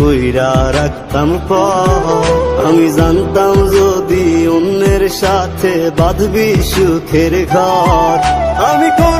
কইরা রাখতাম প আমি জানতাম যদি অন্যের সাথে বাঁধবি সুখের ঘর। আমি করতাম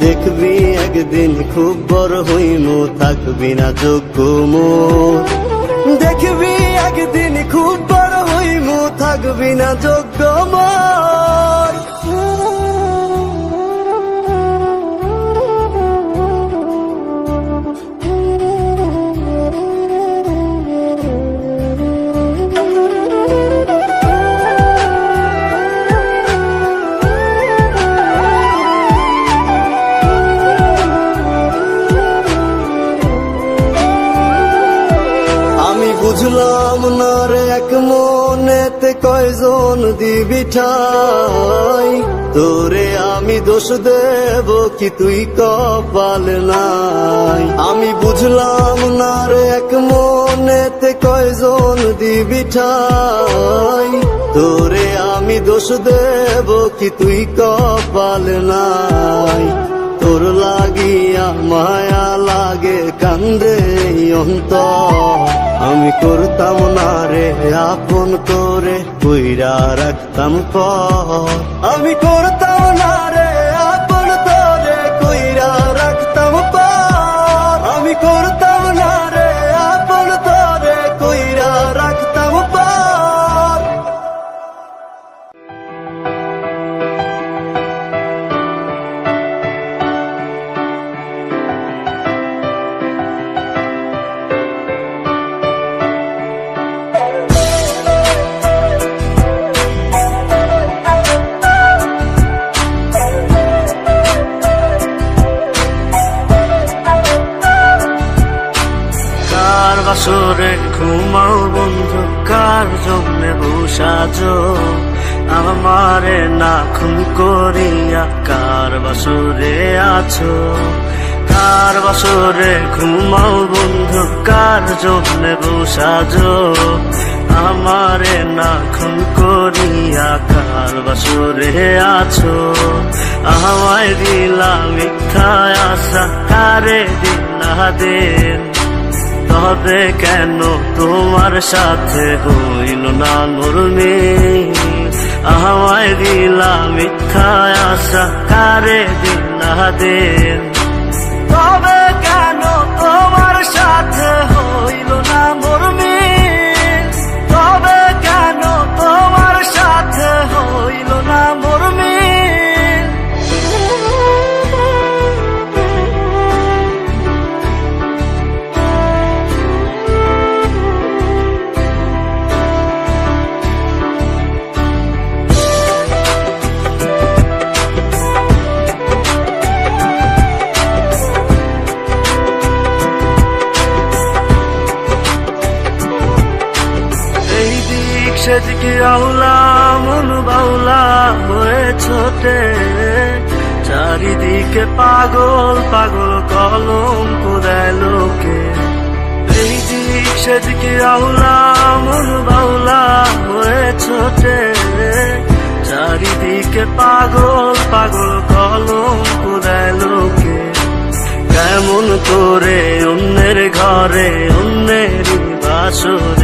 দেখবি, একদিন খুব বড় হইম, থাকবি না যোগ্য মো। দেখবি, একদিন খুব বড় হইম, থাকবি না যোগ্য বুঝলাম না এক মনেতে কয়জন দিবি ঠাই? তোরে আমি দোষ দেব কি তুই কপাল নাই? আমি বুঝলাম না এক মনেতে কয়জন দিবি ঠাই? তোরে আমি দোষ দেব কি তুই কপাল নাই? তোর লাগিয়া মায়া লাগে কান্দে অন্ত আমি করতাম না রে, আপন করে কইরা রাখতাম পর। আমি করতাম না রে, আপন তোরে কইরা রাখতাম পর। আমি করতাম বসাজ আমারে না খুন করিয়া কার বাসরে আছো। কার বাসরে ঘুমাও বন্ধু, কার জন্যে বসাজ আমারে না খুন করিয়া কার বাসরে আছো। আমায় দিলা মিথ্যা আশা কারে দিলা দেন। তবে কেন তোমার সাথে হইল না মরুমি? আমায় দিলা মিথ্যা আশা, কারে দিলা তবে কেন তোমার সাথে আউলা, মন বাউলা, হয়ে ছোটে। চারিদিকে পাগল পাগল কলম দেয় লোকে। এই দিক সেদিকে আহুলা মন বাউলা, হয়ে ছোটে। চারিদিকে পাগল পাগল কলম দেয় লোকে। কেমন করে অন্যের ঘরে অন্যের বাসরে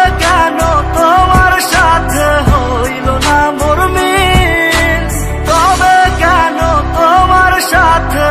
সাথে হইল না মোর মিল। তবে কেন তোমার সাথে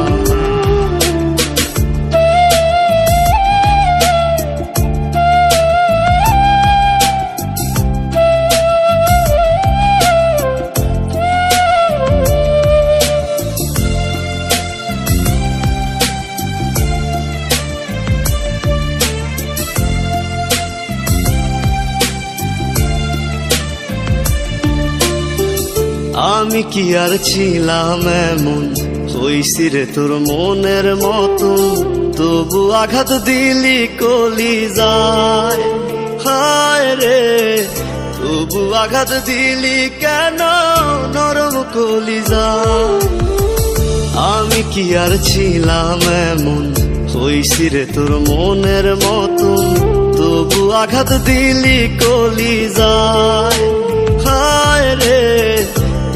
আমি কি আর ছিলাম এমন? হইছি রে তোর মনের মতন তবু আঘাত দিলি, কলি যায়। হায় রে, তবু আঘাত দিলি কেন? নরম কলি যায়। আমি কি আর ছিলাম এমন? হইছি রে তোর মনের মতন তবু আঘাত দিলি, কলি যায়। হায় রে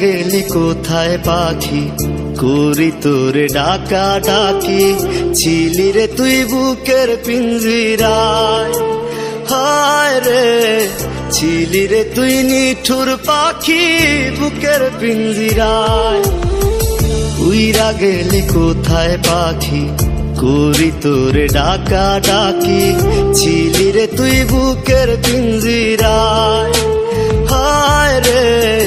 গেলি কোথায় পাখি? করি তোরে ডাকা ডাকি। ছিলি রে তুই বুকের পিঞ্জিরায়। হায় রে, ছিলি রে তুই নিঠুর পাখি বুকের পিঞ্জিরায়। উইরা গেলি কোথায় পাখি? করি তোরে ডাকা ডাকি। ছিলি রে তুই বুকের পিঞ্জিরায়। হায় রে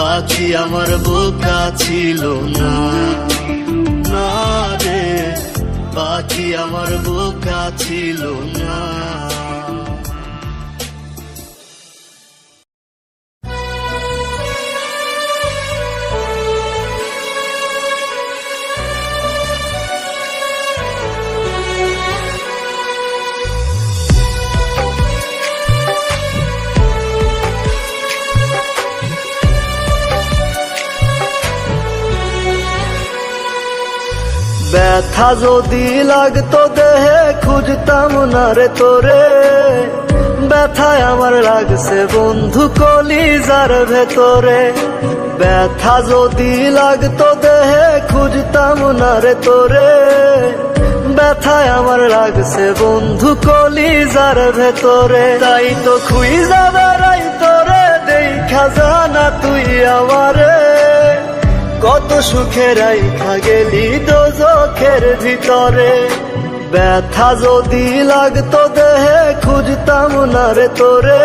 পাখি আমার বোকা ছিল না। না রে পাখি আমার বোকা ছিল না। ব্যথা যদি লাগতো দেহে, খুঁজতাম না রে তোরে। ব্যথায় আমার লাগছে বন্ধু কলিজার ভেতরে। ব্যথা যদি লাগতো দেহে, খুঁজতাম না রে তোরে। ব্যথায় আমার লাগছে বন্ধু কলিজার ভেতরে। তাই তো খুঁজা বেড়াই তোরে, দেখা জানা তুই আমারে। কত সুখের আইখা তো চোখের ভিতরে। ব্যথা যদি লাগতো দেহে, খুঁজতাম না রে তোরে।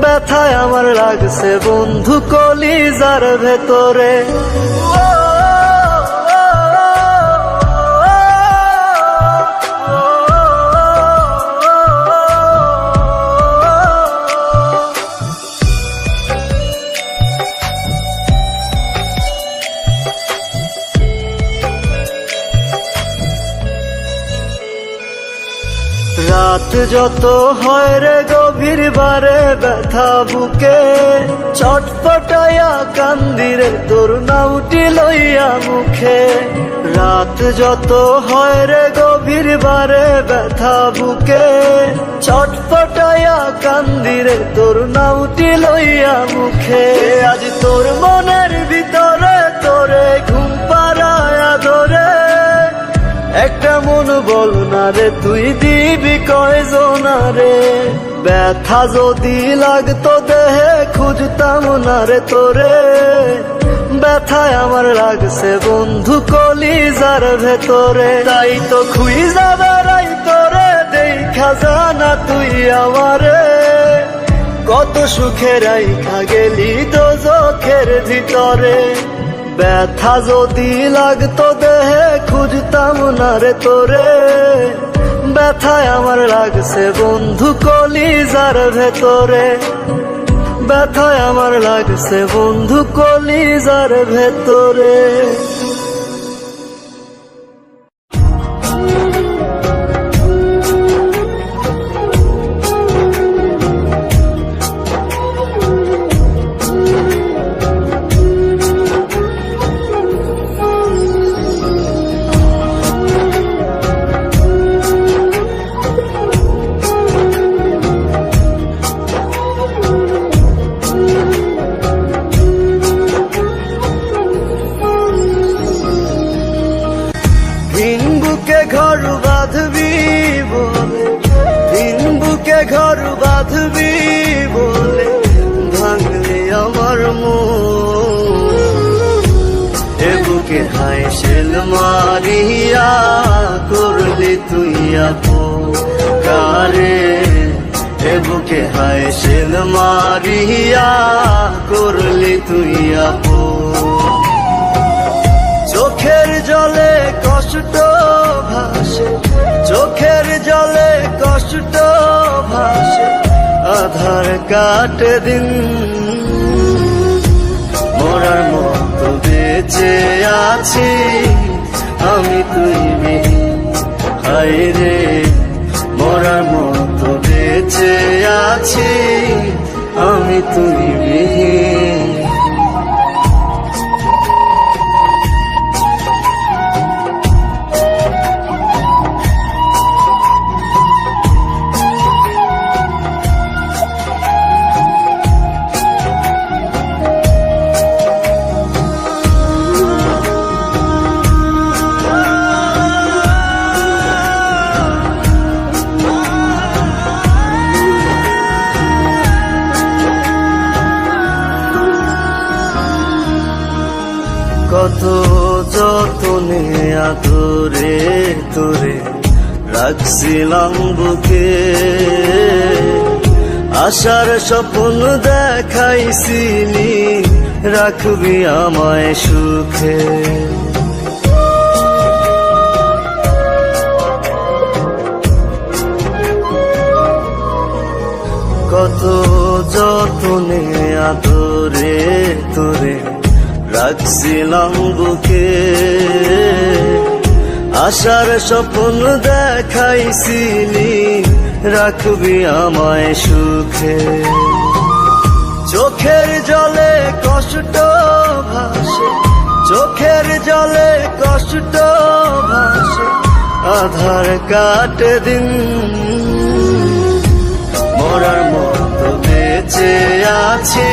ব্যথায় আমার লাগছে বন্ধু কলিজার ভেতরে। যত হয় রে গভীর বারে ব্যথা বুকে, চটপটায়া কান্দিরে তোর নাউটি লইয়া মুখে। রাত যত হয় রে গভীর বারে ব্যথা বুকে, চটপটায়া কান্দিরে তোর নাউটি লইয়া মুখে। আজ তোর মনের ভিতরে তোরে ঘুম একটা মন বল না রে, তুই দিবি কয়জন রে? ব্যথা যদি লাগতো দেহে, খুঁজতাম না রে তোরে। ব্যথায় আমার লাগছে বন্ধু কলিজার ভেতরে। তাই তো খুঁজা বেড়াই তোরে, দেখা জানা তুই আমারে। কত সুখের আইখা গেলি দোজখের ভিতরে। ব্যথা যদি লাগতো দেহে, খুঁজতাম না রে তোরে। ব্যথায় আমার লাগছে বন্ধু কলিজার ভেতরে। ব্যথায় আমার লাগছে বন্ধু কলিজার ভেতরে। ঘর বাঁধবি বলে ভাঙলে আমার বুকে হায় শেল মারিয়া করলি তুই কারে? এ বুকে হায় শেল মারিয়া করলি তুই আপো চোখের জলে কষ্ট ভাসে, চোখের জলে কষ্ট ভাসে আধার কাটে দিন। মরার মতো বেঁচে আছি আমি তুই মিলি হাই রে। মরার মতো বেঁচে আছি আমি তুই বিহীন স্বপ্ন দেখাইছিলি রাখবি আমায় সুখে। কত যতনে আদরে তোরে রাখছিলাম বুকে। আশার স্বপ্ন দেখাইছিলি রাখবি আমায় সুখে চোখের জলে কষ্ট ভাসে, চোখের জলে কষ্ট ভাসে, আধার কাটে দিন মরার মতো বেঁচে আছি,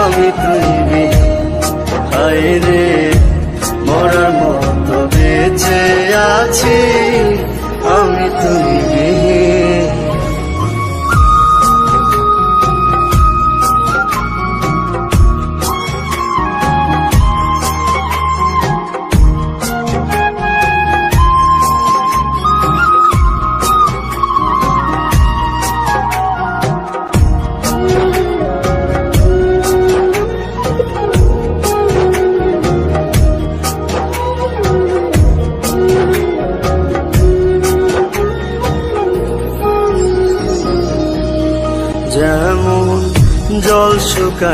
আমি বিহীন। হায় রে মরার মতো বেঁচে আছি আমি তুমি বিহীন।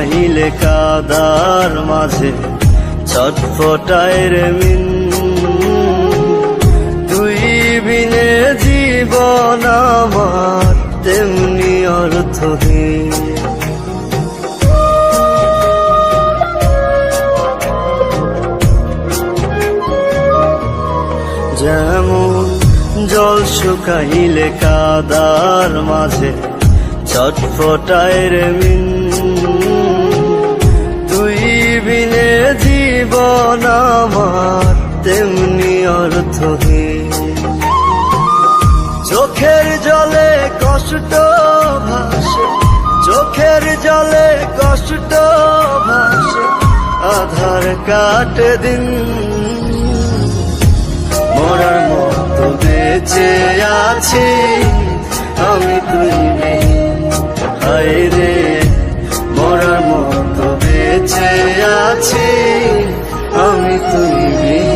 শুকাইলে কাদার মাঝে ছটফটায় রে মিন। তুই বিনে জীবন আমার তেমনি অর্থহীন। যেমন জল শুকাইলে কাদার মাঝে ছটফটায় রে মিন। বিনে জীবন আমার, তেমনি অর্থহীন চোখের জলে কষ্ট ভাসে, চোখের জলে কষ্ট ভাসে, আধার কাটে দিন মরার মতো বেঁচে আছি, আমি তুই। হায় রে, মরার মতো বেঁচে আছি আমি তুই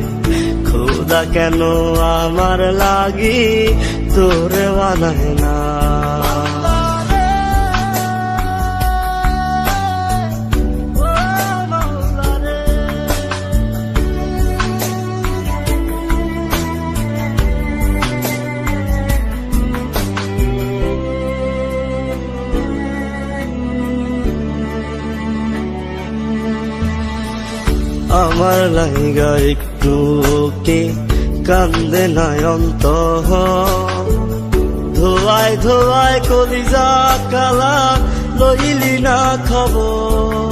খোদা কেন আমার লাগি তোরে বানায় না আমার লাইগা একটু কে কান্দে নয়ন্ত ধোয়ায় ধোয়ায় কলিজা কালা লইলি না খবর।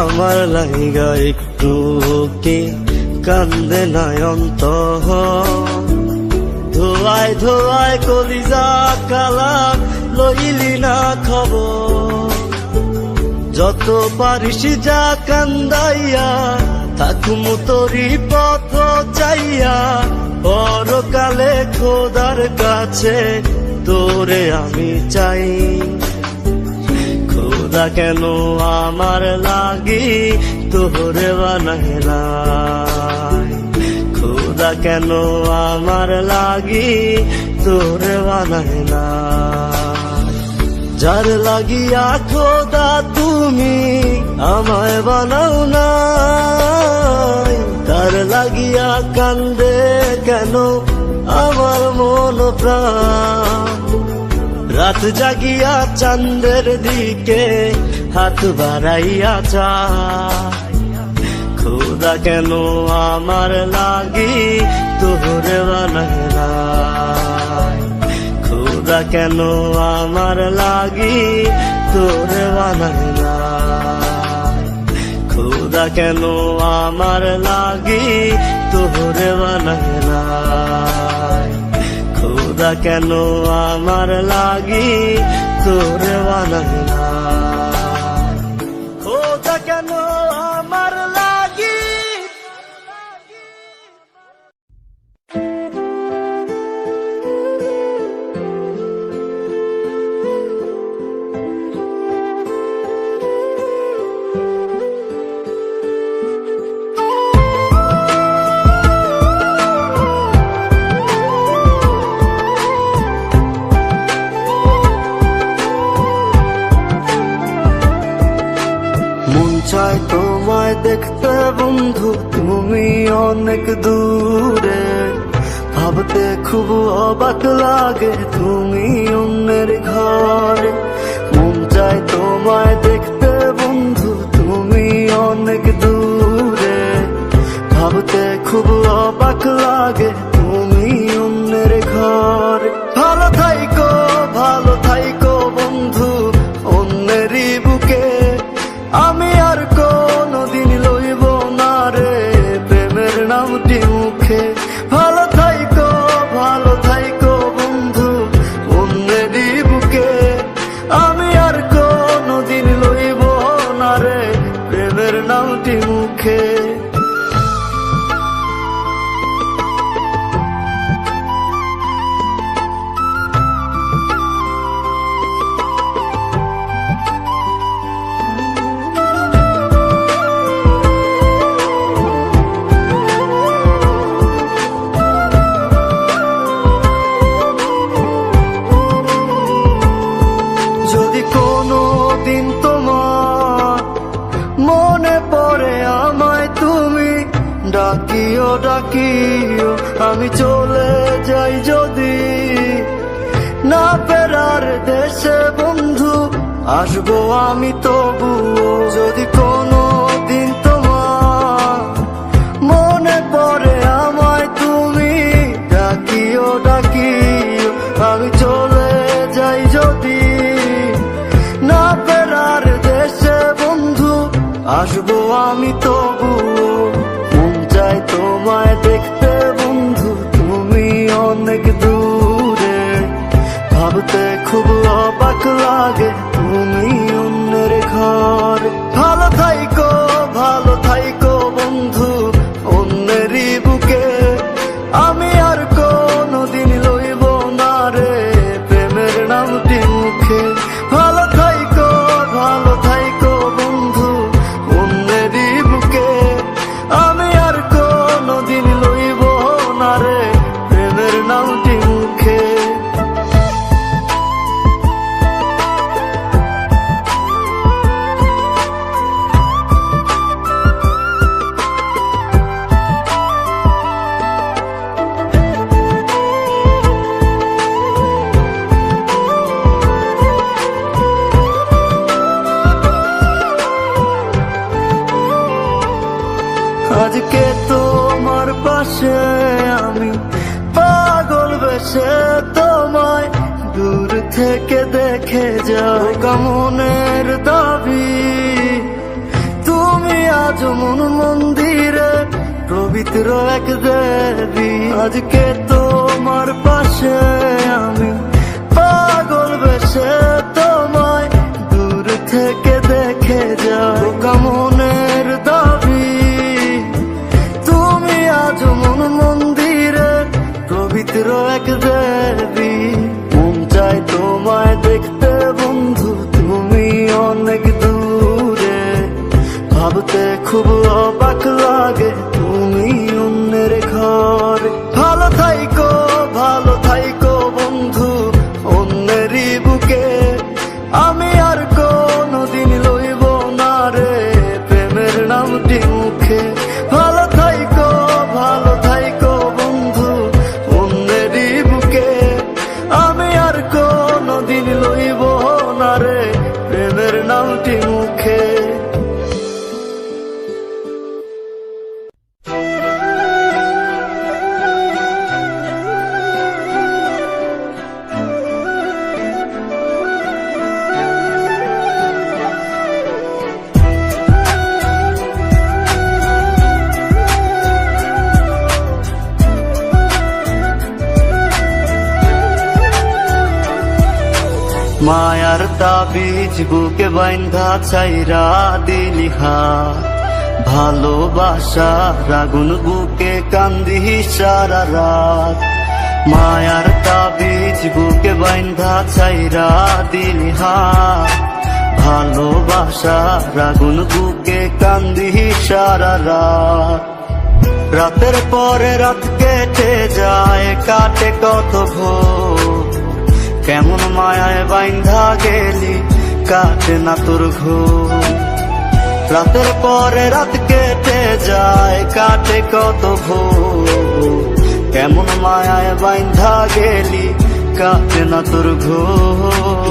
আমার লাইগা একটু কে কান্দে নয়ন্ত ধোয়ায় ধোয়ায় কলিজা কালা লইলি না খবর। যত পারিস যা কান্দাইয়া, থাকুম তোরি পথ চাইয়া। পরকালে খোদার কাছে তোরে আমি চাই। খোদা কেন আমার লাগি তোরে নাই? খোদা কেন আমার লাগি তোরে নাই? যার লাগিয়া খোদা তুমি আমায় বানাও না তার লাগিয়া কান্দে কেন আমার মন প্রাণ? রাত জাগিয়া চান্দের দিকে হাত বাড়াইয়া চায়, খোদা কেন আমার লাগি তোরে বানায় নাই? খোদা কেন আমার লাগি? তোর বানায় না। খোদা কেন আমার লাগি? তোর বানায় না। খোদা কেন আমার লাগি? তোর বানায় প্রেমের নামটি মুখে চির এক দেবী। মন চাই তোমায় দেখতে বন্ধু তুমি অনেক দূরে। ভাবতে খুব মায়ার তাবিজ বুকে বাইন্ধা চাইরা দিলিহা ভালোবাসা রাগুন বুকে কান্দি সারা রাত। মায়ার তাবিজ বুকে বাইন্ধা চাইরা দিলিহা ভালোবাসা রাগুন বুকে কান্দি সারা রাত। রাতের পরে রাত কেটে যায়, কাটে কত ভোর। কেমন মায়ায় বাইন্ধা গেলি, কাটে না তোর ঘুম রাতের পরে রাত কেটে যায়, কাটে কত ভোর। কেমন মায়ায় বাইন্ধা গেলি, কাটে না তোর ঘুম